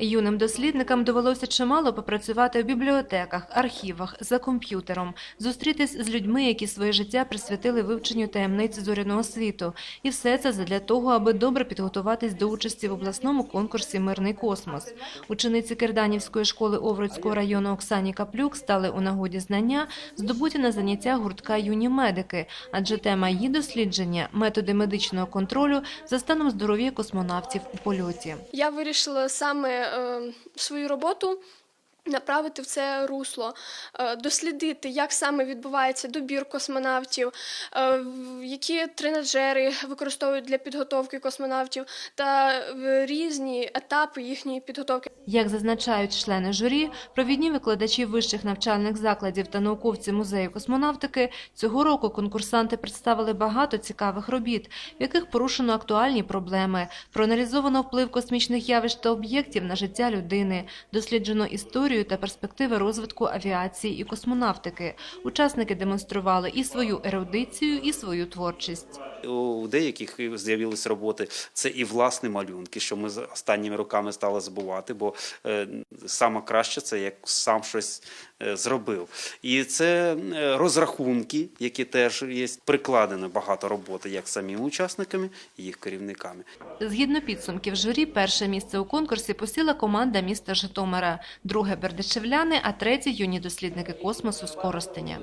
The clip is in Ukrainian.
Юним дослідникам довелося чимало попрацювати у бібліотеках, архівах, за комп'ютером, зустрітись з людьми, які своє життя присвятили вивченню таємниць зоряного світу. І все це задля того, аби добре підготуватись до участі в обласному конкурсі Мирний космос. Учениці Керданівської школи Овруцького району Оксані Каплюк стали у нагоді знання, здобуті на заняття гуртка юні медики, адже тема її дослідження методи медичного контролю за станом здоров'я космонавтів у польоті. Я вирішила саме е, свою роботу направити в це русло, е, дослідити, як саме відбувається добір космонавтів, е, які тренажери використовують для підготовки космонавтів та е, різні етапи їхньої підготовки. Як зазначають члени журі, провідні викладачі вищих навчальних закладів та науковці музею космонавтики, цього року конкурсанти представили багато цікавих робіт, в яких порушено актуальні проблеми, проаналізовано вплив космічних явищ та об'єктів на життя людини, досліджено історію та перспективи розвитку авіації і космонавтики. Учасники демонстрували і свою ерудицію, і свою творчість. У деяких з'явилися роботи це і власні малюнки, що ми останніми роками стали забувати, бо е, саме краще це як сам щось е, зробив. І це е, розрахунки, які теж є прикладено багато роботи як самими учасниками, і їх керівниками. Згідно підсумків журі, перше місце у конкурсі посіла команда міста Житомира, друге – бердичевляни, а третє – юні дослідники космосу з Коростеня.